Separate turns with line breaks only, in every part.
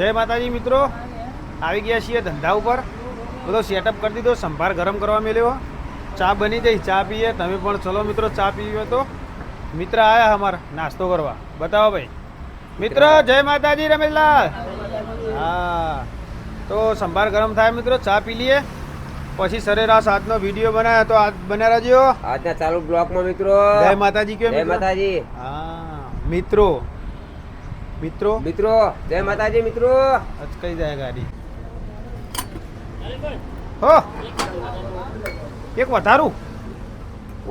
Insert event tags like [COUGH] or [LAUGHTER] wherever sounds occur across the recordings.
જય માતાજી મિત્રો. આવી ગયા છીએ ધંધા ઉપર. બધો સેટઅપ કરી દીધો સંભાર ગરમ કરવા મેલ્યો. ચા બની જઈ ચા પીએ. તમે પણ ચલો મિત્રો ચા પીવો તો. મિત્ર આવ્યા અમારા નાસ્તો કરવા. બતાવો ભાઈ. મિત્ર જય માતાજી રમેશલાલ. હા. તો સંભાર ગરમ થાય મિત્રો ચા પી લઈએ. પછી સરેરાશ આજનો વીડિયો બનાવ્યો તો આજ બન્યા રહેજો.
આજના ચાલુ બ્લોકમાં મિત્રો.
જય માતાજી કયો
જય માતાજી.
હા. મિત્રો મિત્રો?
મિત્રો જય માતાજી મિત્રો.
અચકાઈ જાય ગાડી? હો! એક વધારું.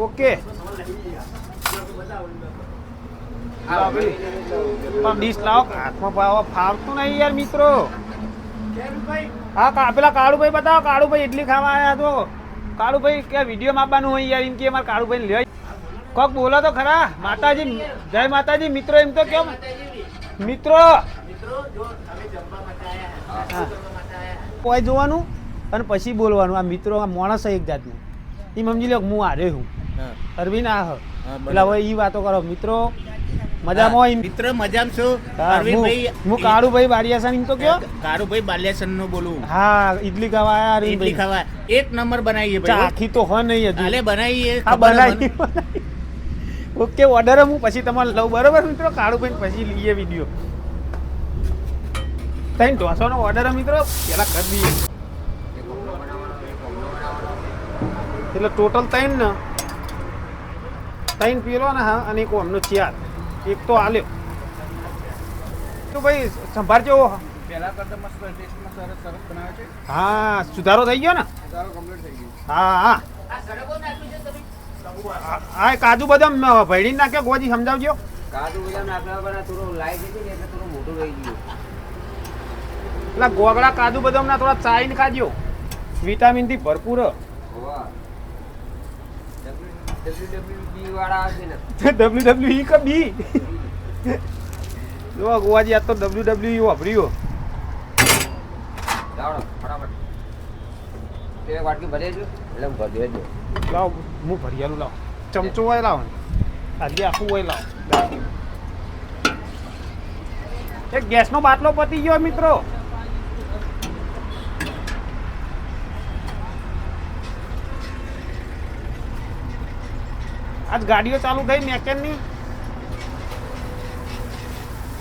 ઓકે. પણ ડીશ લાવો હાથમાં પાવા ફાવતું નહીં યાર મિત્રો. હા પેલા કાળુભાઈ બતાવો કાળુભાઈ ઇડલી ખાવા આવ્યા તો. કાળુભાઈ કે વીડિયો માપવાનું હોય યાર એમ કે અમારે કાળુભાઈ લે કોક બોલો તો ખરા. માતાજી જય માતાજી મિત્રો એમ તો કેમ? મિત્રો! કોઈ જોવાનું અને પછી બોલવાનું. આ મિત્રો આ માણસ એક જાતનું. એ સમજી લો હું આરે હું. અરવિંદ આ. એટલે હવે એ વાતો કરો. મિત્રો મજામાં હોય
મિત્ર મજામાં છો?
હું
અરવિંદભાઈ
હું કાળુભાઈ એમ તો કયો?
કારુભાઈ બાલ્યાસન નો બોલું.
હા ઇડલી ખાવા આયા
ઇડલી ખાવા એક નંબર બનાવીએ ભાઈ
આખી તો હો નહીં હજુ.
હાલે બનાવીએ. આ
બનાવી. ઓકે ઓર્ડર હું પછી તમારે લઉં. બરોબર મિત્રો? કાળુભાઈ પછી લઈએ વીડિયો તઈ ઢોસાનો ઓર્ડર મિત્રો? પેલા કરી દઈએ. એટલે ટોટલ ત્રણ ને ત્રણ પીલો ને હા અને એક ઓમનો ચાર. એક તો આલ્યો. તો ભાઈ સંભાળજો. જેવો
કરતા મસ્ત ટેસ્ટમાં સરસ સરસ બનાવે છે.
હા સુધારો થઈ ગયો ને? હા હા. આ- કાજુ બદામ ભેડી નાખ્યો ગોજી સમજાવજો.
કાજુ બદામ નાખવા પર થોડું લાઈટ હતી ને એટલે થોડું મોટું રહી ગયું.
એટલે ગોગળા કાજુ બદામ ના થોડા ચાઈને ખાજો. વિટામિનથી ભરપૂર.
હોવા. WWD વાળા આવશે ને.
ડબલ્યુ ડબલ્યુ ઈ કે બી. જો ગોવાજી આ તો ડબલ્યુ ડબલ્યુ વાપર્યો.
ફટાફટ. વાટકી ભરી દેજો. એટલે ભરી દેજો.
લાવ હું ભરિયાલું લાવ ચમચો હોય લાવ આજે આખું હોય લાવ એક ગેસનો બાટલો પતી ગયો મિત્રો આજ ગાડીઓ ચાલુ થઈ મેકેનની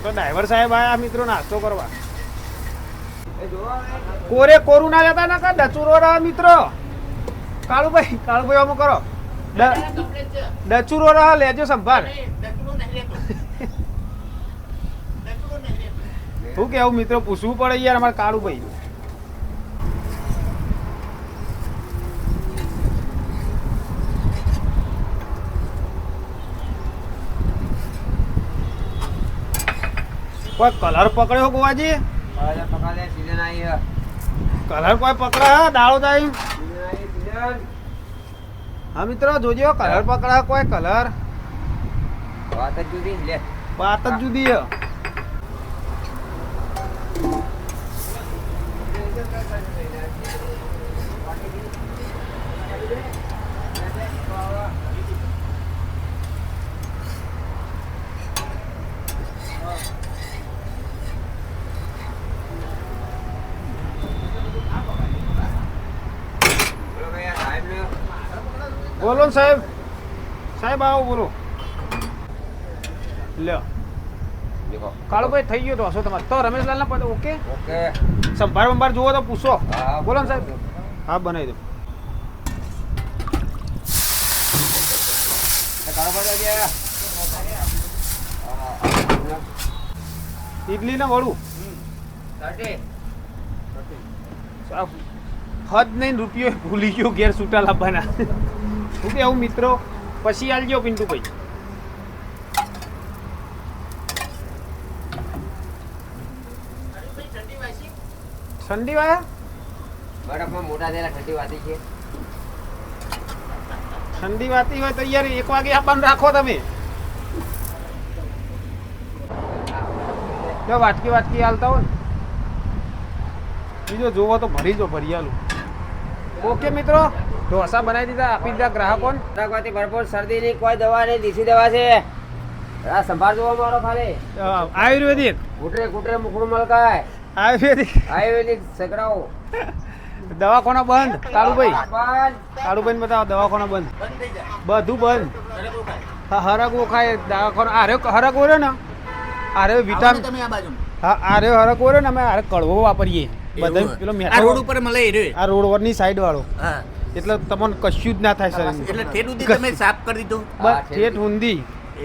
તો ડ્રાઈવર સાહેબ આયા મિત્રો નાસ્તો કરવા. કોરે કોરું ના લેતા ના કા ડચુરો રહે મિત્રો કાળુભાઈ કાળુભાઈ આમ કરો. ડચુરો રહા લેજો સંભાળ. શું કેવું મિત્રો પૂછવું પડે યાર અમારે કાળુભાઈ. કોઈ કલર પકડ્યો ગોવાજી? કલર કોઈ પકડા હા? દાળો જાય
સીઝન
હા મિત્રો જોજો કલર પકડા કોઈ કલર
વાત જ જુદી લે.
વાત જ જુદી છે
બોલો ભાઈ આ સાહેબ ને
બોલો ને સાહેબ. સાહેબ આવો બોલો. લ્યો.
કાળો
ભાઈ થઈ ગયો તો હશો તમારે. તો રમેશલાલ ના પડે ઓકે?
ઓકે.
સંભાર બંભાર જુઓ તો પૂછો. બોલો ને સાહેબ. હા બનાવી દો. ઇડલી ને વળું હદ નહીં રૂપિયો ભૂલી ગયો ઘેર છૂટા લાવવાના. શું કેવું મિત્રો પછી આલજો પિન્ટુભાઈ. ઠંડી વાયા?
બરફમાં મોટા થયેલા ઠંડી વાતી છે.
ઠંડી વાતી હોય તો યાર એક વાગે આપવાનું રાખો તમે. જો વાટકી વાટકી હાલતા હોય બીજો જોવો તો ભરી જો ભરી આલું. ઓકે મિત્રો ઢોસા બનાવી દીધા આપી દીધા ગ્રાહકોને.
ગ્રાહકોથી ભરપૂર શરદીની કોઈ દવા નહીં દેશી દવા છે. આ સંભાળ જોવા મારો ખાલી.
આયુર્વેદિક.
ઘૂટરે ઘૂટરે મુખડું મલકાય.
આયુર્વેદિક.
આયુર્વેદિક સગડાઓ
દવાખાના બંધ. કાળુભાઈ કાળુભાઈ બતાવો દવાખાના બંધ.
બંધ થઈ જાય
બધું. હા હરગવો ખાય. દવાખાનો આરે હરગવો રહ્યો ને? આરે વિટામિન
તમે આ બાજુ
હા આરે હરક રહ્યો ને અમે આરે કડવો વાપરીએ. બધા પેલો
આ રોડ ઉપર મળે એ
આ રોડ વરની સાઈડ વાળો.
હા.
એટલે તમને કશું જ ના થાય સર
એટલે ઠેઠ સુધી તમે સાફ કરી દીધો.
બસ ઠેઠ ઊંધી.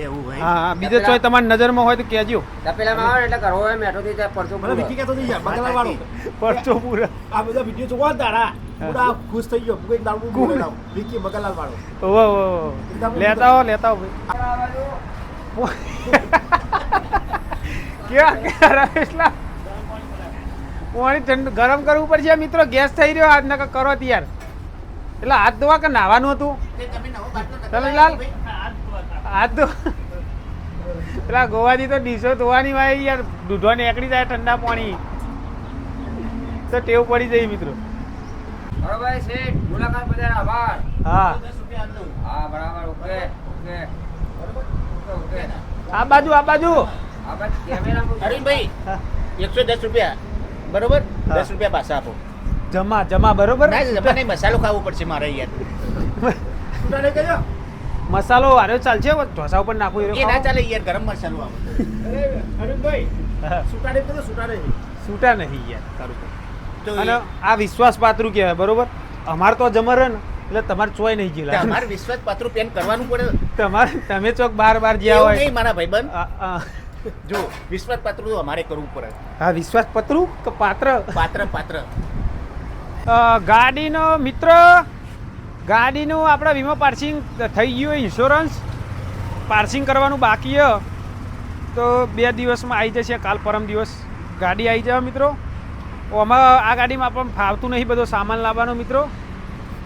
એવું હોય.
હા હા બીજે ચોય તમારી નજરમાં હોય તો કહેજો.
તપેલામાં આવે એટલે કરવો હોય મેઠો થી ત્યાં પરચો પૂરો.
વિકી કહેતો નહીં યાર, બગલા વાળો. [LAUGHS]
પરચો પૂરા.
આ બધા વીડિયો જોવા તારા પૂરા ખુશ થઈ ગયો. હું એક બોલે લાવું. વિકી બગલાલ વાળો.
ઓહો ઓહો. લેતા હો લેતા હો કેવા કેવા રમેશલા પાણી ઠંડુ ગરમ કરવું પડશે મિત્રો ગેસ થઈ રહ્યો આજ નકર કરો તૈયાર. એટલે હાથ ધોવા કે નાવાનું હતું?
તે તમે નવો બાટલો નતો
રમેશલાલ
લાવ્યા
હાથ ધો. પેલા ગોવાજી તો ડીશો ધોવાની હોય યાર દૂધો નીકળી જાય ઠંડા પાણી. તો ટેવ પડી જાય મિત્રો.
હવે છે મુલાકાત બજાર આભાર.
હા.
હા બરાબર ઓકે ઓકે
આ બાજુ આ બાજુ.
આ બાજુ કેમેરા
અરવિંદભાઈ એકસો દસ રૂપિયા. બરોબર? દસ રૂપિયા પાછા આપો.
જમા જમા બરોબર?
ના નહીં મસાલો ખાવો પડશે મારે યાર.
મસાલો હારે ચાલશે ઢોસા ઉપર નાખવું એ
ના ચાલે યાર ગરમ મસાલો આવો.
અરે, અરવિંદભાઈ,
હા.
સુટાને કહેજો,
નહીં. યાર. સારું તો.
તો
અને આ વિશ્વાસ પાત્રું કહેવાય બરોબર? અમારે તો જમર હે ને એટલે તમારે ચોય નહીં ગયેલા
તમારે વિશ્વાસ પાત્રું પેન કરવાનું પડે.
તમારે તમે ચોક બાર બાર જ્યાં હોય.
નહીં મારા ભાઈબંધ.
આ- આ.
જો વિશ્વાસ પાત્ર તો અમારે કરવું પડે.
આ વિશ્વાસ પત્રું કે પાત્ર?
પાત્ર પાત્ર.
ગાડીનો મિત્ર ગાડીનું આપણે વીમા પાર્સિંગ થઈ ગયું ઇન્સ્યોરન્સ પાર્સિંગ કરવાનું બાકી તો બે દિવસમાં આવી જશે કાલ પરમ દિવસ ગાડી આવી જાય મિત્રો. આમાં આ ગાડીમાં આપણને ફાવતું નહીં બધો સામાન લાવવાનો મિત્રો.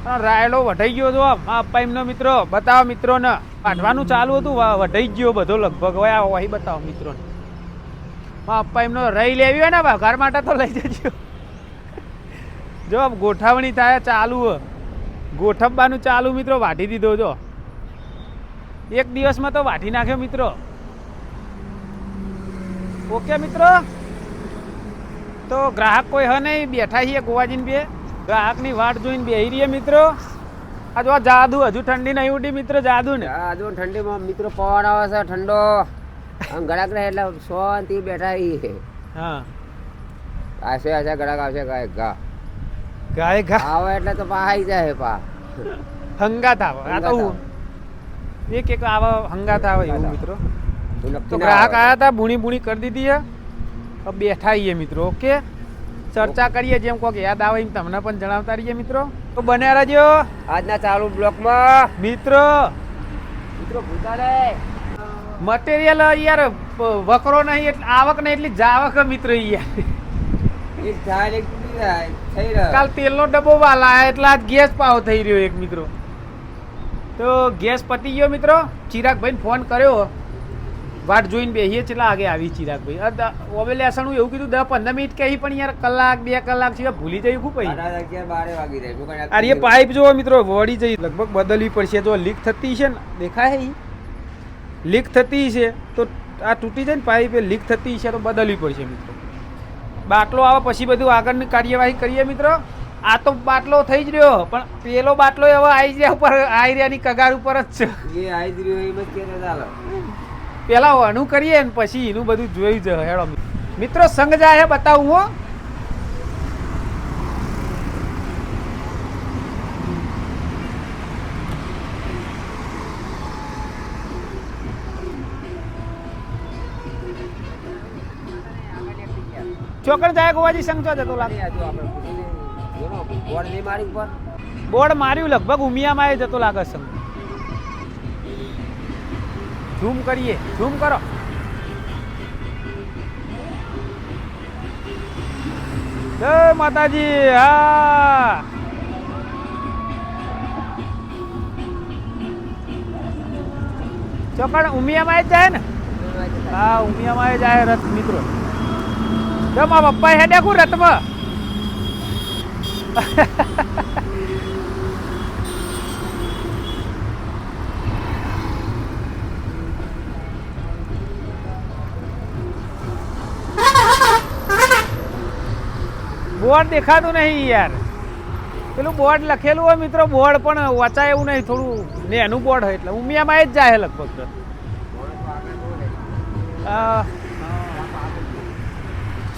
રાયડો વઢાઈ ગયો હતો આ અપ્પા એમનો મિત્રો. બતાવો મિત્રોને. કાઢવાનું ચાલુ હતું વઢાઈ ગયો બધો લગભગ. હવે આ વહી બતાવો મિત્રોને. માં અપ્પા એમનો રહી લેવી હોય ને ઘર માટે તો લઈ જજો. જો ગોઠવણી થાય ચાલુ. ગોઠવવાનું ચાલુ મિત્રો, વાઢી દીધો જો. એક દિવસમાં તો વાઢી નાખ્યો મિત્રો. ઓકે મિત્રો? તો ગ્રાહક કોઈ હ નહીં, બેઠા છીએ ગોવાજીન બે. ગ્રાહકની વાટ જોઈને બેહી રહીએ મિત્રો. આ જો જાદુ હજુ ઠંડી નહીં ઉડી મિત્રો જાદુ ને
આ જો ઠંડીમાં મિત્રો પવન આવે છે ઠંડો. આમ ગળાક રહે એટલે શાંતિ બેઠા ઈ
હા.
આશે આશે ગળાક આવશે ગાય ગા
ગાય ગા
આવે એટલે તો પા આવી જાય પા.
હંગાત આવે. આ તો એક એક આવા હંગાત આવે એવું મિત્રો.
તું
ગ્રાહક. આયા હતા બુણી બુણી કરી દીધી હે બેઠા છીએ મિત્રો ઓકે? ચર્ચા કરીએ જેમ કોક યાદ આવે એમ તમને પણ જણાવતા રહીએ મિત્રો. તો બન્યા રહેજો.
આજના ચાલુ બ્લોકમાં.
મિત્રો.
મિત્રો ભૂતા
મટીરિયલ યાર વકરો નહીં એટલે આવક નહીં એટલી જાવક મિત્રો યાર.
કાલ તેલ ને
તેલનો ડબ્બો વાલા એટલા એટલે આજ ગેસ પાવ થઈ રહ્યો એક મિત્રો. તો ગેસ પતી ગયો મિત્રો. ચિરાગભાઈને ફોન કર્યો. વાટ જોઈને બેહીએ છેલ્લા આગે આવી ચિરાગભાઈ? ઓવે લેસણું એવું કીધું દસ પંદર મિનિટ કહી પણ યાર કલાક બે કલાક છે ભૂલી જઈ
જાય હું કઈ
અરે પાઇપ જો મિત્રો વળી જઈ લગભગ બદલવી પડશે જો લીક થતી છે ને દેખાય લીક થતી છે તો આ તૂટી જાય ને પાઇપ એ લીક થતી છે તો બદલવી પડશે મિત્રો. બાટલો આવે પછી બધું આગળની કાર્યવાહી કરીએ મિત્રો. આ તો બાટલો થઈ જ રહ્યો પણ પેલો બાટલો હવે આઈ રહ્યા ઉપર આઈ રહ્યાની કગાર ઉપર જ છે.
એ આઈ જ રહ્યો એમ જ કે ચાલો
પેલા અનું કરીએ ને પછી એનું બધું જોઈ જ હેડો મિત્રો સંગ જાય હે બતાવું હો. ચોકડ જાય ગોવાજી સંગ ચો જતો લાગે.
બોર્ડ મારી ઉપર?
બોર્ડ માર્યું લગભગ ઉમિયામાં જતો લાગે સંગ. ઝૂમ કરીએ, ઝૂમ કરો. જય માતાજી, હા. ચોકડ ઉમિયામાં જ જાય ને? હા, ઉમિયામાં જ જાય રથ, મિત્રો. જો મા પપ્પા હેડ્યા કુ રથમાં? [LAUGHS] બોર્ડ દેખાતું નહીં યાર. પેલું બોર્ડ લખેલું હોય મિત્રો બોર્ડ પણ વાંચાય એવું નહીં થોડું ને એનું બોર્ડ હોય એટલે. ઉમિયામાં જ જાય લગભગ તો.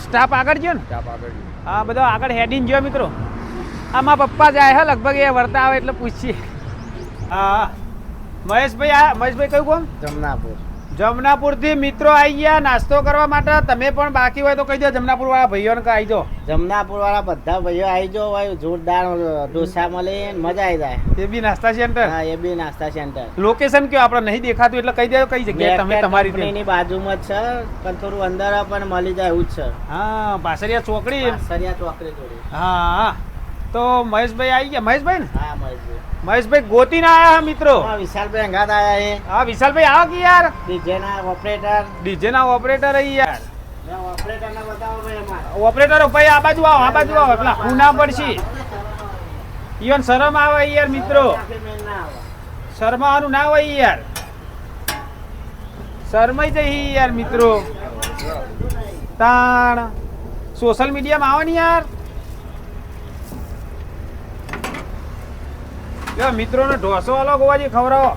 સ્ટાફ આગળ ગયો ને? હા બધો આગળ હેડિંગ ગયો મિત્રો. આમાં પપ્પા જાય હે લગભગ એ વર્તા આવે એટલે પૂછીએ. હા મહેશભાઈ આ મહેશભાઈ કયું કોમ
જમનાપુર.
જમનાપુરથી મિત્રો આવી ગયા નાસ્તો કરવા માટે. તમે પણ બાકી હોય તો કહી દો જમનાપુર વાળા ભાઈઓને આવી જાઓ
જમનાપુર વાળા બધા ભાઈઓ આવી જાઓ ભાઈ જોરદાર ઢોસા મળે મજા આવી જાય.
એ બી નાસ્તા સેન્ટર?
હા એ બી નાસ્તા સેન્ટર.
લોકેશન કયો? આપણે નહીં દેખાતું એટલે કહી દે કઈ જગ્યાએ તમે તમારી રીતે.
ની બાજુમાં જ છે પણ થોડું અંદર પણ મળી જાય એવું જ છે.
હા પાસરિયા ચોકડી.
સરિયા ચોકડી જોડે
હા તો મહેશભાઈ આવી ગયા? મહેશભાઈ ને?
હા મળી
મહેશભાઈ ગોતીને આયા હા મિત્રો.
વિશાલભાઈ અંગાત આયા હે.
હા વિશાલભાઈ આવો કે યાર?
ડીજે ના ઓપરેટર.
ડીજે ના ઓપરેટર અહીં યાર.
ઓપરેટર ને બતાવો ભાઈ અમારે.
ઓપરેટર ભાઈ આ બાજુ આવો આ બાજુ આવો. પેલા ખૂના પડશે ઈવન શરમ આવે યાર મિત્રો.
ના
શરમાવાનું ના હોય યાર. શરમાઈ જઈ યાર મિત્રો. તાણ. સોશિયલ મીડિયામાં આવો ને યાર? લ્યો મિત્રોને ઢોસો વાલો ગોવાજી ખવડાવો.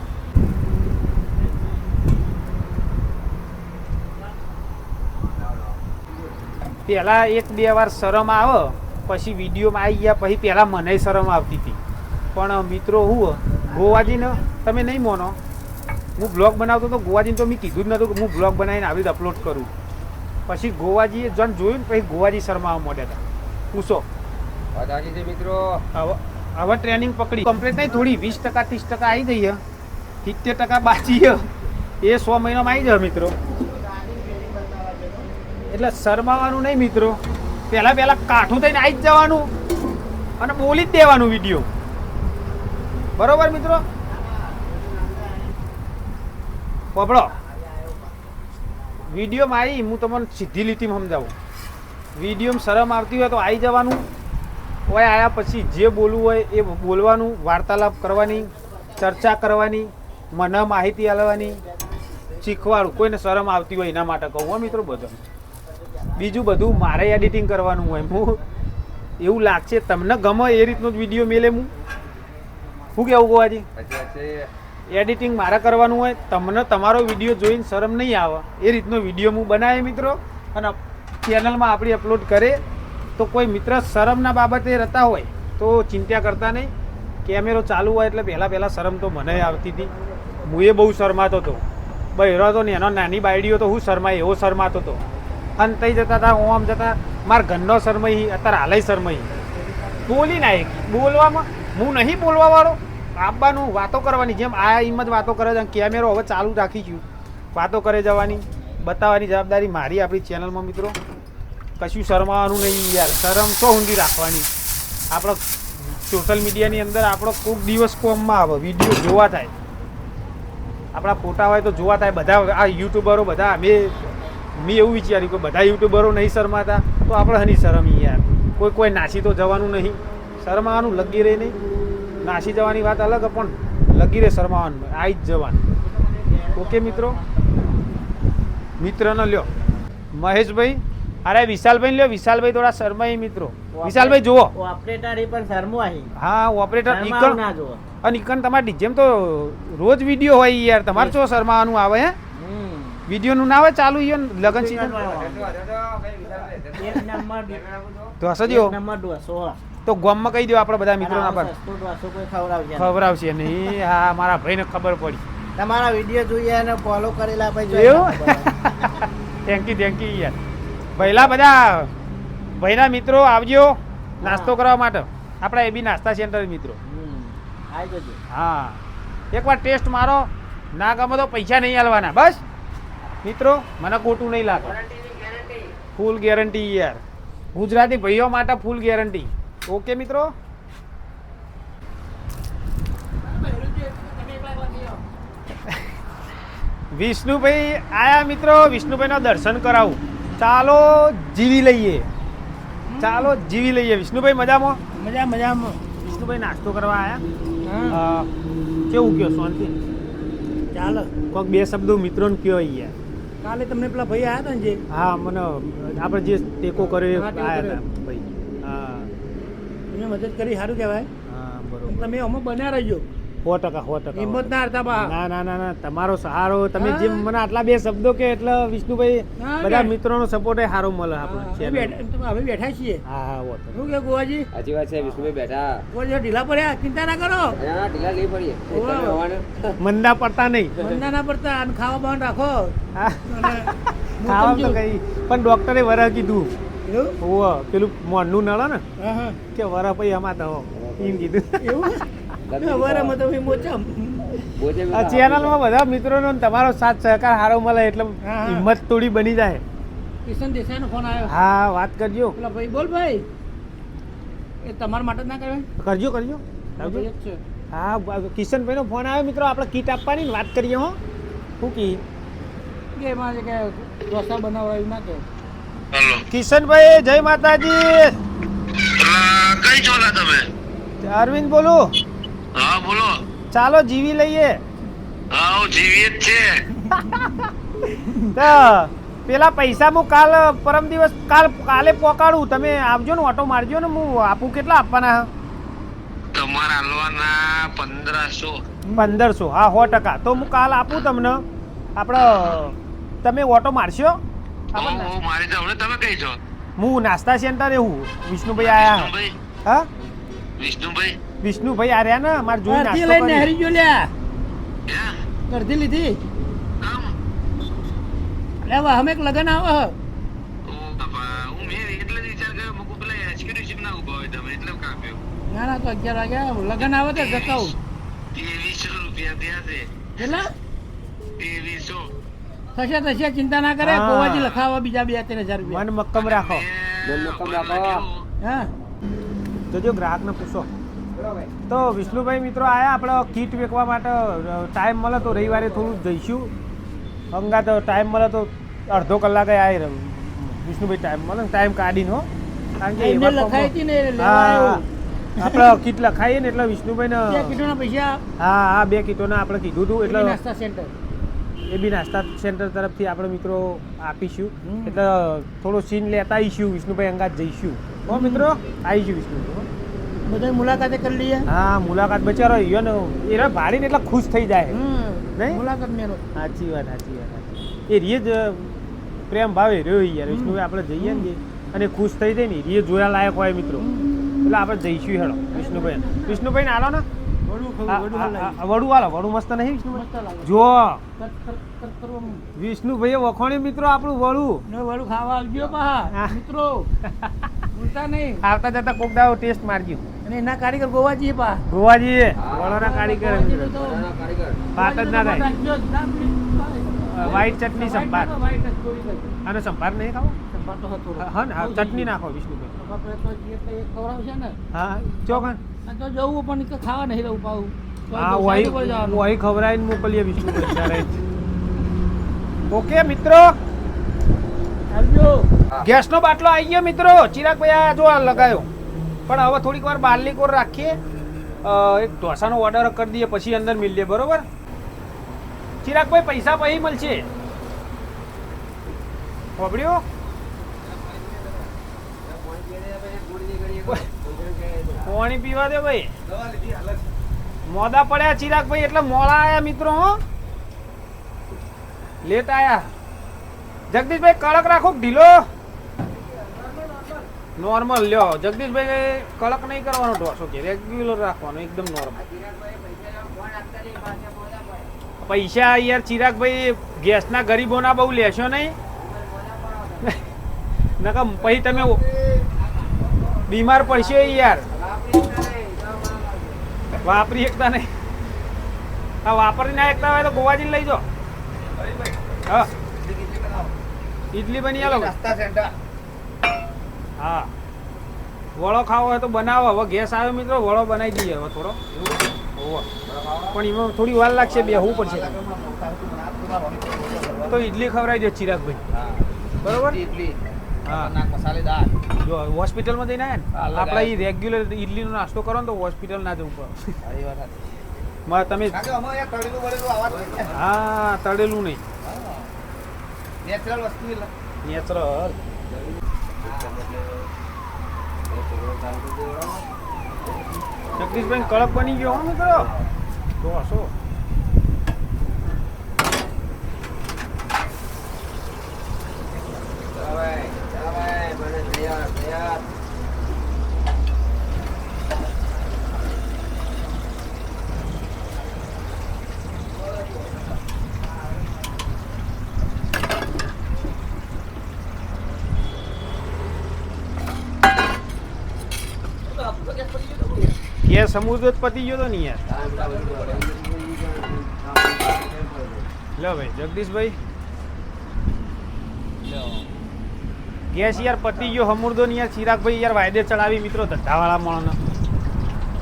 પહેલા એક બે વાર શરમ આવે પછી વિડીયોમાં આવી ગયા પછી પહેલાં મને શરમ આવતી હતી. પણ મિત્રો હું ગોવાજીને તમે નહીં માનો. હું બ્લોગ બનાવતો તો ગોવાજીને તો મેં કીધું જ નહોતું કે હું બ્લોગ બનાવીને આવી રીતે અપલોડ કરું. પછી ગોવાજીએ જન જોયું ને પછી ગોવાજી શરમાવા માંડ્યા હતા. પૂછો.
મિત્રો.
હવે હવે ટ્રેનિંગ પકડી. કમ્પ્લીટ નહીં, થોડી વીસ ટકા, ત્રીસ ટકા આવી છે સિત્તેર ટકા બાચી એ સો મહિનામાં આવી જાય મિત્રો. એટલે શરમાવાનું નહીં મિત્રો. પહેલાં પહેલાં કાઠું થઈને આવી જ જવાનું અને બોલી જ દેવાનું વીડિયો. બરોબર મિત્રો? પબડો વિડીયોમાં આવી હું તમને સીધી લીટીમાં સમજાવું. વિડીયોમાં શરમ આવતી હોય તો આવી જવાનું. હોય આવ્યા પછી જે બોલવું હોય એ બોલવાનું, વાર્તાલાપ કરવાની, ચર્ચા કરવાની, મને માહિતી આપવાની શીખવાડું. કોઈને શરમ આવતી હોય એના માટે કહું મિત્રો બધો બીજું બધું મારે એડિટિંગ કરવાનું હોય. હું એવું લાગશે તમને ગમે એ રીતનો જ વીડિયો મેલે હું. શું કેવું ગોવાજી એડિટિંગ મારે કરવાનું હોય, તમને તમારો વીડિયો જોઈને શરમ નહીં આવે. એ રીતનો વીડિયો હું બનાવે મિત્રો. અને ચેનલમાં આપણી અપલોડ કરે તો કોઈ મિત્ર શરમના બાબતે રહેતા હોય તો ચિંતા કરતા નહીં. કેમેરો ચાલુ હોય એટલે પહેલાં પહેલાં શરમ તો મને આવતી હતી. હું એ બહુ શરમાતો હતો. બહેરો હતો ને એનો નાની બાયડીઓ તો હું શરમાય, એવો શરમાતો હતો. અને તઈ જતા હતા, હું આમ જતા, મારા ઘરનો શરમાઈ, અત્યારે હાલય શરમાઈ. બોલી ના એક બોલવામાં હું નહીં બોલવાવાળો. આપવાનું વાતો કરવાની, જેમ આ જ વાતો કરે છે કેમેરો હવે ચાલુ રાખી છું. વાતો કરે જવાની, બતાવવાની જવાબદારી મારી આપણી ચેનલમાં મિત્રો. કશું શરમાવાનું નહીં યાર. શરમ તો ઊંધી રાખવાની. આપણો સોશિયલ મીડિયાની અંદર આપણો કોઈક દિવસ કોમમાં આવે વીડિયો જોવા થાય. આપણા ફોટા હોય તો જોવા થાય. બધા આ યુટ્યુબરો બધા અમે મેં એવું વિચાર્યું કે બધા યુટ્યુબરો નહીં શરમાતા, તો આપણે હની શરમ યાર. કોઈ કોઈ નાસી તો જવાનું નહીં. શરમાવાનું લગી રહે નહીં. નાસી જવાની વાત અલગ, પણ લગી રહે શરમાવાનું. આવી જ જવાનું. ઓકે મિત્રો? મિત્રનો લ્યો. મહેશભાઈ અરે વિશાલભાઈ લ્યો વિશાલભાઈ થોડા શરમાઈ મિત્રો. વિશાલભાઈ જુઓ.
ઓપરેટર એ પણ શરમું આહી
હા ઓપરેટર
શરમાવું ના જુઓ.
અને ઈકણ તમારે ડીજેમ તો રોજ વીડિયો હોય યાર તમારે શું શરમાવાનું આવે હે?
વિડિયો
નું ના આવે ચાલુ ઈ લગન સીઝન તો હસજો
જો નંબર ડોસો
તો ગોમમાં કહી દો આપણે બધા મિત્રોના પર.
ખવડાવશે નહીં.
હા મારા ભાઈને ખબર પડી.
તમારા વીડિયો જોઈએ અને ફોલો કરેલા ભાઈ
એવું? થેન્ક યુ થેન્ક યુ યાર. પહેલા બધા ભાઈના મિત્રો આવજો નાસ્તો કરવા માટે. આપણા એ બી નાસ્તા સેન્ટર મિત્રો. હા. એકવાર ટેસ્ટ મારો. ના ગમે તો પૈસા નહીં આલવાના. બસ. મિત્રો મને ખોટું નહીં લાગે. ફૂલ ગેરંટી યાર. ગુજરાતી ભાઈઓ માટે ફૂલ ગેરંટી ઓકે મિત્રો? [LAUGHS] વિષ્ણુભાઈ આયા મિત્રો. વિષ્ણુભાઈનો દર્શન કરાવું. ચાલો જીવી લઈએ. ચાલો જીવી લઈએ. વિષ્ણુભાઈ મજામાં?
મજા મજામાં.
વિષ્ણુભાઈ નાસ્તો કરવા આયા. કેવું કયો શાંતિ?
ચાલો.
કોઈક બે શબ્દો મિત્રોને કયો અહીંયા
કાલે તમને પેલા ભાઈ આવ્યા હતા ને જે?
હા મને આપણે જે ટેકો કર્યો આયા હતા ભાઈ. હા.
તમે મદદ કરી સારું કહેવાય.
હા બરોબર.
તમે અમે બન્યા રહેજો.
સો ટકા સો ટકા.
હિંમત ના હારતા બા
ના ના ના ના. તમારો સહારો તમે
હા.
જેમ મને આટલા બે શબ્દો કે એટલે વિષ્ણુભાઈ બધા
મિત્રો
મિત્રોનો સપોર્ટ એ સારો મળે આપણે.
હા, અમે બેઠા છીએ.
હા હા વો
શું કે ગોવાજી?
સાચી વાત છે વિષ્ણુભાઈ બેઠા.
ગોવાજી ઢીલા પડ્યા? ચિંતા ના કરો.
ના ઢીલા નહીં પડીએ.
મંદા પડતા નહીં.
મંદા ના પડતા અને ખાવા બાન રાખો.
ખાવા તો કઈ. પણ ડોક્ટરે વરા કીધું.
એવું?
ઓવો પેલું મોનનું નળ ને
હા હા.
કે વરા પછી અમાર તો એમ કીધું.
એવું? [LAUGHS] વરામાં તો મોચમ
ચેનલમાં બધા મિત્રોનો તમારો સાથ સહકાર સારો મળે એટલે. હિંમત થોડી બની જાય.
કિશન દેસાઈનો ફોન આવ્યો.
હા વાત કરજો.
પેલા ભાઈ બોલ ભાઈ. એ તમારા માટે ના કહેવાય.
કરજો કરજો.
છે.
હા કિશન કિશનભાઈનો ફોન આવ્યો મિત્રો. આપણે કીટ આપવાની ને વાત કરીએ હો. શું કી?
કે એમાં જે કે ઢોસા બનાવડાવ્યું ના કે
કિશનભાઈ જય માતાજી.
કઈ ચોલા તમે?
અરવિંદ બોલું.
હા બોલો.
ચાલો જીવી લઈએ.
હા હું જીવીએ જ છે. [LAUGHS]
તો પેલા પૈસા હું કાલ પરમ દિવસ કાલ કાલે પોકાડું. તમે આવજો ને ઓટો મારજો ને હું આપું કેટલા આપવાના?
તમારા આલવાના પંદરસો.
પંદરસો. હા સો ટકા. તો હું કાલ આપું તમને. આપણે તમે ઓટો મારશો?
મારી જાવ તમે કઈ છો?
હું નાસ્તા સેન્ટરે હું. વિષ્ણુભાઈ આયા. હા?
વિષ્ણુભાઈ?
વિષ્ણુભાઈ આ રહ્યા ને મારે જોઈ
અડધી
નાસ્તો
લઈને. હેરી ગયો લ્યા. અડધી લીધી? અરે હવે અમે એક લગન આવે
જ ના ઊભા હોય તમે એટલે કાપ્યો
ના ના તો અગિયાર વાગ્યા લગન આવે તો જતાવું
ત્રેવીસો રૂપિયા થયા છે.
કેટલા?
ત્રેવીસો.
થશે થશે ચિંતા ના કરે. ગોવાજી લખાવા બીજા બે ત્રણ હજાર રૂપિયા.
મન મક્કમ રાખો.
મન મક્કમ રાખો.
હા.
જોજો ગ્રાહકને પૂછો. તો વિષ્ણુભાઈ મિત્રો આયા આપણે કીટ વેકવા માટે ટાઈમ મળે તો રવિવારે થોડું જઈશું. અંગા તો ટાઈમ મળે તો અડધો કલાકે આવી વિષ્ણુભાઈ ટાઈમ મળે ટાઈમ કાઢીને હો. કારણ કે હા આપણે કીટ લખાઈએ ને એટલે
વિષ્ણુભાઈ કીટોના પૈસા
હા હા બે કીટોના આપણે કીધું હતું
એટલે નાસ્તા સેન્ટર
એ બી નાસ્તા સેન્ટર તરફથી આપણે મિત્રો આપીશું. એટલે થોડો સીન લેતા આવીશું વિષ્ણુભાઈ અંગાત જઈશું. હો મિત્રો આવીશું વિષ્ણુભાઈ.
બધા મુલાકાતે કરી લઈએ?
હા મુલાકાત બચારો યો ને એ ભારી ને એટલા ખુશ થઈ જાય. નહીં?
મુલાકાત મેરો
સાચી વાત સાચી વાત એ રીએ જ પ્રેમ ભાવે રહ્યો યાર. વિષ્ણુભાઈ આપણે જઈએ ને અને ખુશ થઈ જાય ને રીએ જોયા લાયક હોય મિત્રો. એટલે આપણે જઈશું હેડો વિષ્ણુભાઈ. વિષ્ણુભાઈ આલો ને.
વડું ખાવું, વડું
મસ્ત નહીં જો.
વિષ્ણુ
ભાઈ વખોણ્યું મિત્રો આપણું વડું.
વડું ખાવા આવજો. મિત્રો. [LAUGHS] ભૂલતા નહીં.
આવતા જતા કોક દાવો ટેસ્ટ મારજો.
અને એના કારીગર ગોવાજી પા.
ગોવાજી
હા.
વડોના કારીગર. વાત જ ના થાય white ચટણી સંભાર. અને સંભાર નહીં ખાવો?
સંભાર તો
હા ને ચટણી નાખો વિષ્ણુભાઈ. હા ચોખા?
તો જવું પણ ખાવા નહીં રહું પાવું
હા વહી. ખવડાવીને મોકલીએ વિષ્ણુભાઈ ઓકે મિત્રો?
આવજો.
ગેસનો બાટલો આવી ગયો મિત્રો. ચિરાગભાઈ આ જો લગાયો. પણ હવે થોડીક વાર બારલી કોર રાખીએ. એક ઢોસાનો ઓર્ડર કરી દઈએ, પછી અંદર મિલીએ બરોબર? ચિરાગભાઈ, પૈસા પછી મળશે. હોબળ્યો પાણી પીવા દે ભાઈ. મોડા પડ્યા ચિરાગભાઈ, એટલે મોડા આયા મિત્રો, હો. લેટ આયા. જગદીશભાઈ, કડક રાખો, ઢીલો. નોર્મલ લ્યો. જગદીશભાઈ કડક નહીં કરવાનો ઢોસો કે રેગ્યુલર રાખવાનો, એકદમ નોર્મલ પૈસા યાર, ચિરાગભાઈ, ગેસના ગરીબોના બહુ લેશો નહીં. નકર પછી તમે બીમાર પડશે યાર. વાપરી એકતા નહીં. હા વાપરી ના એકતા હોય તો ગોવાજી લઈ જાઓ. હા. ઇડલી બની આલો.
સેન્ટર.
હા. વળો ખાવો હોય તો બનાવો. હવે ગેસ આવ્યો મિત્રો વળો બનાવી દઈએ હવે થોડો. પણ એમાં થોડી વાર લાગશે બેહવું પડશે. તો ઇડલી ખવડાવી દે ચિરાગભાઈ. બરોબર?
ઇડલી
હા.
મસાલેદાર
જો હોસ્પિટલમાં જઈને આવ્યા ને આપણે એ રેગ્યુલર ઇડલીનો નાસ્તો કરો ને તો હોસ્પિટલ ના જવું પડે. તમે. હા તળેલું નહીં.
નેચરલ વસ્તુ
નેચરલ. જગદીશભાઈ કડક બની ગયો હું મિત્રો. તો હશો સમુદ્ર પતી ગયો તો ને યાર. લો ભાઈ જગદીશભાઈ. ગેસ યાર પતી ગયો સમુદ્ર ને યાર ચિરાગભાઈ યાર વાયદે ચડાવી મિત્રો ધંધાવાળા માણસ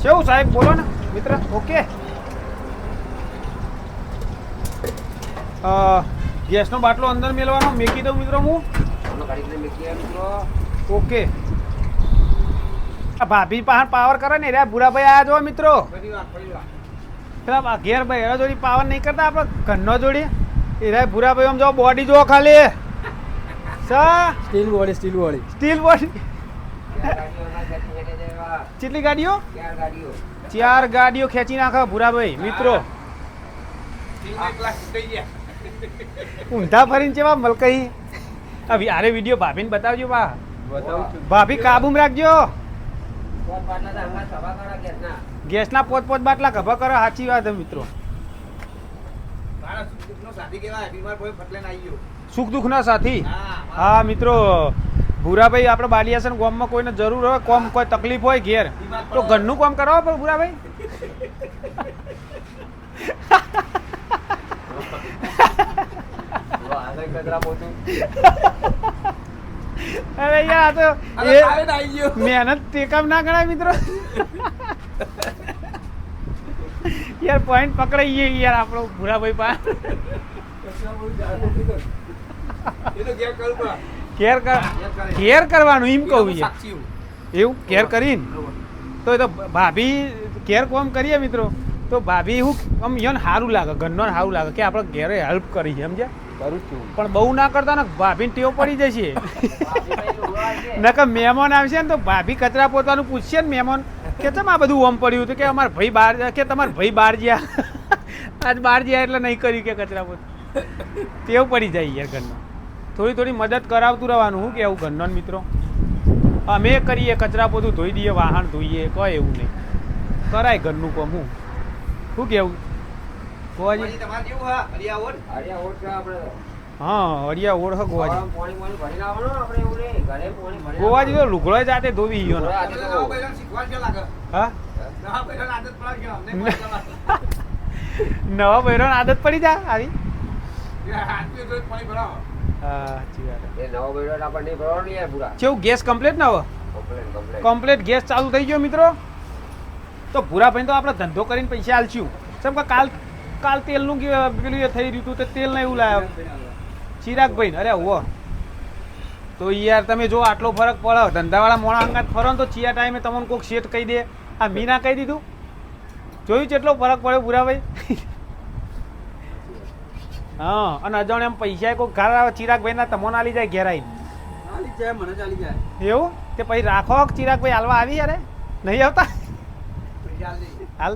કેવું સાહેબ બોલો ને મિત્ર ઓકે? ગેસનો બાટલો અંદર મેળવાનો મેકી દઉં મિત્રો હું? ઓકે. ભાભી પાસે પાવર કરે ને રે ભૂરાભાઈ આયા જો મિત્રો. પેલા ઘેર ભાઈ એના જોડી પાવર નહીં કરતા આપણે ઘરનો જોડી. એ રે ભૂરાભાઈ આમ જો બોડી જો ખાલી. સા?
Steel body steel body
steel body કેટલી ગાડીઓ? ચાર ગાડીઓ ખેંચી નાખે ભૂરાભાઈ મિત્રો. ઊંધા ફરીને ચેવા મલકઈ? આ આરે વીડિયો ભાભીને બતાવજો બા. ભાભી કાબુમ રાખજો. ગેસના પોત પોત બાટલા ખભા કરો સાચી વાત છે મિત્રો.
સુખ ફટલે ના
સુખ દુઃખના સાથી.
હા
મિત્રો ભૂરાભાઈ આપણે બાલિયાસન ગામમાં કોઈને જરૂર હોય કોમ કોઈ તકલીફ હોય ઘેર તો ઘરનું કામ કરાવો પણ ભૂરાભાઈ. [LAUGHS] [LAUGHS] અરે યાર તો મહેનત ટેકામ ના ગણાય મિત્રો. યાર પોઈન્ટ પકડાઈ ગઈ યાર આપણો ભૂરાભાઈ
તો ઘેર કરું
કરવાનું એમ કહું છે એવું કેર કરીને? તો એ તો ભાભી કેર કોમ કરીએ મિત્રો? તો ભાભી હું આમ યન સારું લાગે ઘરનો સારું લાગે કે આપણે ઘેરે હેલ્પ કરી છે સમજ્યા?
કરું છું.
પણ બહુ ના કરતા ને ભાભીને ટેવ પડી જશે. નકર મહેમાન આવશે ને તો ભાભી કચરા પોતાનું પૂછશે ને મહેમાન. કે તમે આ બધું ઓમ પડ્યું હતું કે અમારા ભાઈ બહાર કે તમારા ભાઈ બહાર ગયા? આજ બહાર ગયા એટલે નહીં કર્યું કે કચરા પોત. ટેવ પડી જાય યાર ઘરનો. થોડી થોડી મદદ કરાવતું રહેવાનું શું કેવું ઘરનો મિત્રો? અમે કરીએ કચરા પોતું, ધોઈ દઈએ વાહન ધોઈએ, કોઈ એવું નહીં. કરાય ઘરનું કામ શું કેવું? ગોવાજી?
તમારે જેવું હા? હરિયા ઓર.
અરે ઓટ આપણે.
હા અડિયા ઓળખ ગોવાજી.
પાણી પાણી ભરીને આવવાનું આપણે એવું નહીં. ઘરે પાણી ભરીને
ગોવાજી તો લુગડો જાતે ધોવી ગયો ને.
નવા બૈરાને લાગે?
હા?
નવા બૈરાને આદત પડાવી ગયો. અમને
નવા બૈરાની આદત પડી જા આવી. કેવું ગેસ કમ્પ્લીટ ના હવે કમ્પ્લીટ ગેસ ચાલુ થઈ ગયો મિત્રો? તો ભૂરા ભાઈ તો આપણે ધંધો કરીને પૈસા આલશું. કેમ કે કાલ કાલ તેલનું નું પેલું એ થઈ રહ્યું હતું તો તેલ નહીં લાવ્યા ચિરાગભાઈ અરે હો તો યાર તમે જો આટલો ફરક પડે. ધંધાવાળા મોણા અંગાત ફરો તો ચિયા ટાઈમે તમને કોઈક શેઠ કહી દે. આ મીના કહી દીધું. જોયું કેટલો ફરક પડ્યો ભૂરાભાઈ હા અને અજાણ એમ પૈસા કોઈ ઘર આવે ચિરાગભાઈના તમોને આલી જાય ઘેર એવું? તે પછી રાખો ચિરાગભાઈ હાલવા આવી યાર નહીં આવતા. હાલ.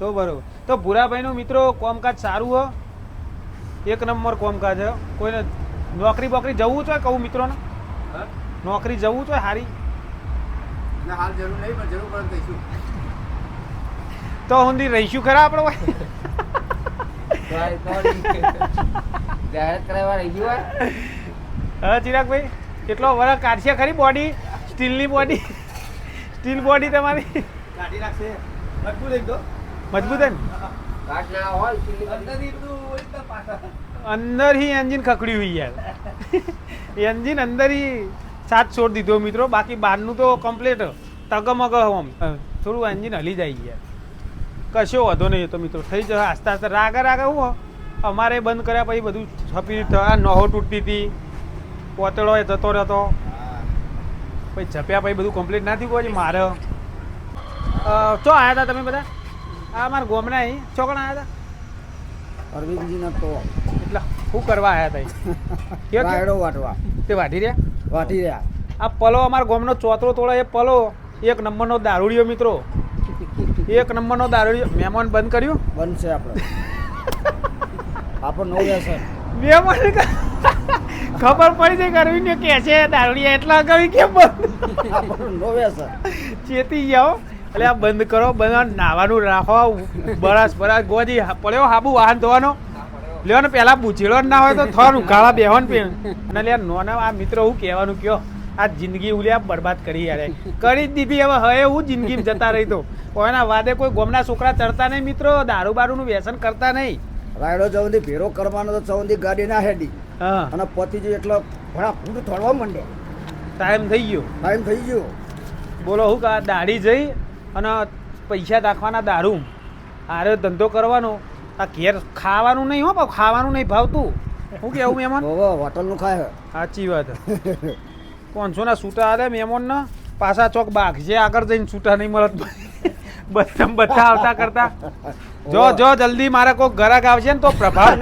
તો બરોબર. તો ભૂરાભાઈનું મિત્રો કોમકાજ સારું હો. એક નંબર કોમકાજ હે. કોઈને નોકરી બોકરી જવું છે કહું મિત્રોને? નોકરી જવું છે સારી
હાલ જરૂર નહીં પણ જરૂર પડે તો
હુંદી રહીશું ખરા આપણે ભાઈ?
કરાવવા રહી ગયું
હા ચિરાગભાઈ કેટલો વરસ કાઢશે ખરી બોડી સ્ટીલની બોડી સ્ટીલ બોડી તમારી?
કાઢી નાખશે. મજબૂત એકદમ.
મજબૂત હે. અંદર ही એન્જિન ખકડી હોય યાર. એન્જિન અંદર ही સાથ છોડ દીધો મિત્રો બાકી બહારનું તો કમ્પ્લીટ તગમગ આમ. થોડું એન્જિન હલી જાય યાર. કશો વધો નહીં તો મિત્રો થઈ જશે. આસ્તે આસ્તે રાગા રાગા હું હો, અમારે બંધ કર્યા પછી બધું છપી થયા નહો તૂટતી હતી. પોતળો એ જતો રહેતો. પછી છપ્યા પછી બધું કમ્પ્લીટ ના થયું પછી મારે? ચો આવ્યા હતા તમે બધા? આ મારા ગોમના અહીં. ચોકણ આવ્યા હતા
અરવિંદજીના તો.
એટલે શું કરવા આવ્યા હતા કયો?
રાયડો વાટવા.
તે વાટી રહ્યા?
વાટી રહ્યા.
આ પલો અમારા ગોમનો ચોતરો તોડે એ પલો એક નંબરનો દારૂડિયો મિત્રો. એક નંબરનો દારૂડિયો. મહેમાન બંધ કર્યું?
બનશે આપણે. આપણને નો વ્યસન
મહેમાન ખબર પડી જાય કરવી ને કે છે દારૂડિયા એટલા કવી કેમ બંધ? ચેતી જાઓ એટલે આ બંધ કરો બંધ નાવાનું રાખો બરાસ બરાસ ગોજી પડ્યો હાબુ વાહન ધોવાનો? લેવાનો પેલા પૂછેલો ના હોય તો થોડું ઉઘાડા બેહો ને પીણ અને લે નોના આ મિત્રો હું કહેવાનું કયો આ જિંદગી ઉલ્યા બરબાદ કરી યાર કરી જ દીધી હવે હવે હું જિંદગી જતા રહી તો. કોઈના વાદે કોઈ ગોમના છોકરા ચડતા નહીં મિત્રો દારૂ બારૂનું વ્યસન કરતા નહીં.
રાયડો જવંદી ભેરો કરવાનો તો ચવંદી ગાડી ના હેડી.
હા.
અને પતિ જો એટલો ઘણા ફૂટ થોડવા માંડે.
ટાઈમ થઈ ગયો.
ટાઈમ થઈ ગયો.
બોલો હું કા દાઢી જઈ અને પૈસા દાખવાના દારૂ. આરે ધંધો કરવાનો. આ ઘેર ખાવાનું નહીં હો પણ ખાવાનું નહીં ભાવતું. હું કેવું મહેમાન?
હોટલનું ખાય.
સાચી વાત પાંચસોના છૂટા મહેમાન ના પાછા ચોક બાગ જે આગળ જઈને છૂટા નહીં મળત. બધા બધા આવતા કરતા. જો જો જલ્દી મારા કોઈ ઘરાક આવશે ને તો પ્રભાવ.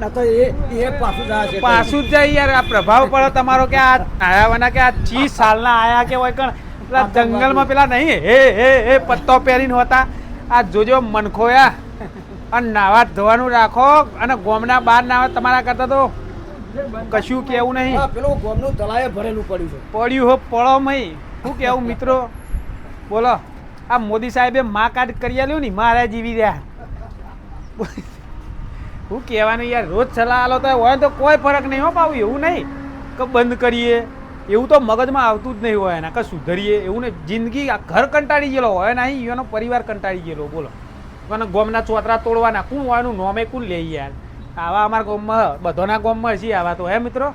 એ એ પાછું જાય
જ જાય યાર આ પ્રભાવ પડે તમારો કે આ આયાવાના કે આ ચીસ સાલના આયા કે હોય કણ? પેલા જંગલમાં પેલા નહીં હે હે હે પત્તો પહેરીને હોતા. આ જોજો મનખોયા. અને નાવા ધોવાનું રાખો અને ગોમના બહાર નાવા તમારા કરતા તો કશું કેવું નહીં.
પેલું ગોમનું તળાવે ભરેલું પડ્યું છે.
પડ્યું હો પડો મય. શું કેવું મિત્રો? બોલો. આ મોદી સાહેબે મા કાર્ડ કરી આલ્યું ને મારા જીવી રહ્યા. હું કહેવાનું યાર રોજ સલાહ આલો તો હોય તો કોઈ ફરક નહીં હો પાવું એવું નહીં. કે બંધ કરીએ. એવું તો મગજમાં આવતું જ નહીં હોય એના, કે સુધરીએ? એવું ને જિંદગી ઘર કંટાળી ગયેલો હોય નહીં એનો પરિવાર કંટાળી ગયેલો, બોલો. અને ગોમના ચોતરા તોડવાના, કોણ હોવાનું નોમે કોણ લે યાર? આવા અમારા ગોમમાં, બધોના ગોમમાં છે આવા તો, હે મિત્રો?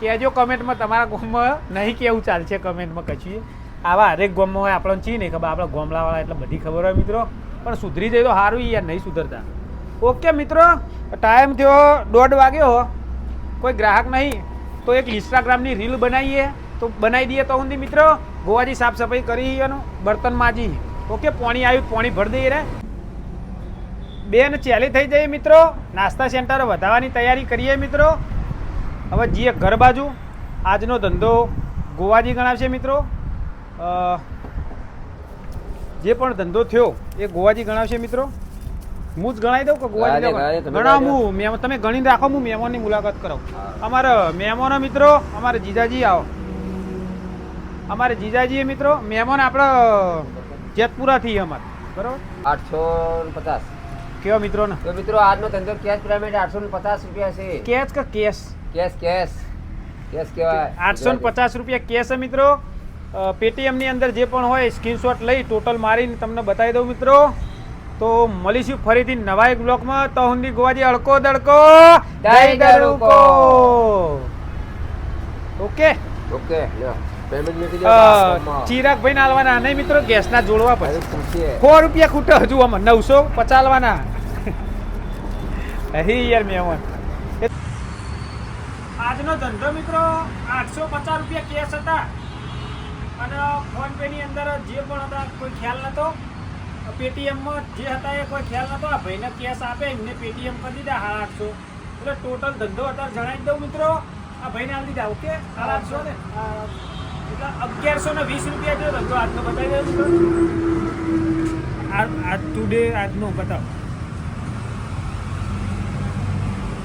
કહેજો કમેન્ટમાં તમારા ગોમમાં નહીં કેવું ચાલશે કમેન્ટમાં કચ્છી આવા હરેક ગોમમાં હોય, આપણને ચી નહીં ખબર, આપણા ગોમલાવાળા એટલે બધી ખબર હોય મિત્રો. પણ સુધરી જાય તો સારું યાર, નહીં સુધરતા. ઓકે મિત્રો, ટાઈમ થયો દોઢ વાગ્યો કોઈ ગ્રાહક નહીં, તો એક ઇન્સ્ટાગ્રામની રીલ બનાવીએ. તો બનાવી દઈએ તો સુધી મિત્રો. ગોવાજી સાફ સફાઈ કરી એનું બર્તન માજી. ઓકે પાણી આવ્યું પાણી ભરી દઈએ રે. બેન ચેલી થઈ જઈએ મિત્રો. નાસ્તા સેન્ટર વધારવાની તૈયારી કરીએ મિત્રો. હવે જઈએ ઘર બાજુ. આજનો ધંધો ગોવાજી ગણાવશે મિત્રો. જે પણ ધંધો થયો એ ગોવાજી ગણાવશે મિત્રો. હું જ ગણાવી દઉં કે ગોવાજી
ગણાવી તમે
ગણી રાખો હું મહેમાનની મુલાકાત કરાવું અમારા મહેમાનો મિત્રો અમારે જીજાજી આવો. અમારે જીજાજી મિત્રો મહેમાન આપણે જેતપુરાથી અમારે. બરાબર?
આઠસો પચાસ.
કેવો મિત્રોને
તો મિત્રો આજનો ધંધો કેશ પેમેન્ટ આઠસો ને પચાસ રૂપિયા છે.
કેશ કે કેશ?
Cache cache. કેશ કહેવાય.
આઠસો ને પચાસ રૂપિયા કેશ મિત્રો. પેટીએમની અંદર જે પણ હોય સ્ક્રીનશોટ લઈ ટોટલ મારીને તમને બતાવી દઉં મિત્રો. તો મળીશું ફરીથી નવા એક બ્લોકમાં તો હુંદી ગોવાજી અડકો દડકો ઓકે?
ઓકે લ્યો.
ચિરાગભાઈ ના આલવાના. નહીં મિત્રો ગેસના જોડવા પછી સો રૂપિયા ખૂટે હજુ આમાં. નવસો પચાલવાના. હી યાર મહેમાન આજનો ધંધો મિત્રો આઠસો પચાસ રૂપિયા કેસ હતા. અને ફોન પે ની અંદર જે પણ હતા કોઈ ખ્યાલ નતો. પેટીએમમાં જે હતા એ કોઈ ખ્યાલ નતો. આ ભાઈને કેસ આપે એમને પેટીએમ કરી દીધા હા આઠસો. એટલે ટોટલ ધંધો અત્યારે જણાવી દઉં મિત્રો. આ ભાઈને આપી દીધા ઓકે? સાડા આઠસો ને. અગિયારસો ને વીસ રૂપિયા ધંધો આજનો બતાવી દઉં આજ ટુડે આજનો બતાવો.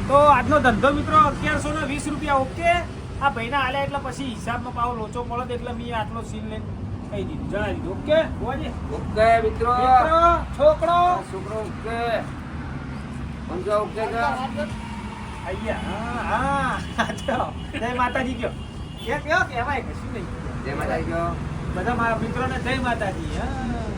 તો આજનો ધંધો મિત્રો અગિયારસો ને વીસ રૂપિયા ઓકે. આ ભાઈના આલ્યા એટલે પછી હિસાબનો પાવ લોચો મળે એટલે મેં આટલો સીન લઈને કહી દીધું. જણાવી દીધું. ઓકે?
મિત્રો.
છોકરો.
છોકરો ઓકે. સમજો ઓકે
હા હા. [LAUGHS] જય માતાજી કયો. કે કયો? કહેવાય કશું નહીં.
જય માતાજી
બધા મારા મિત્રોને જય માતાજી હા.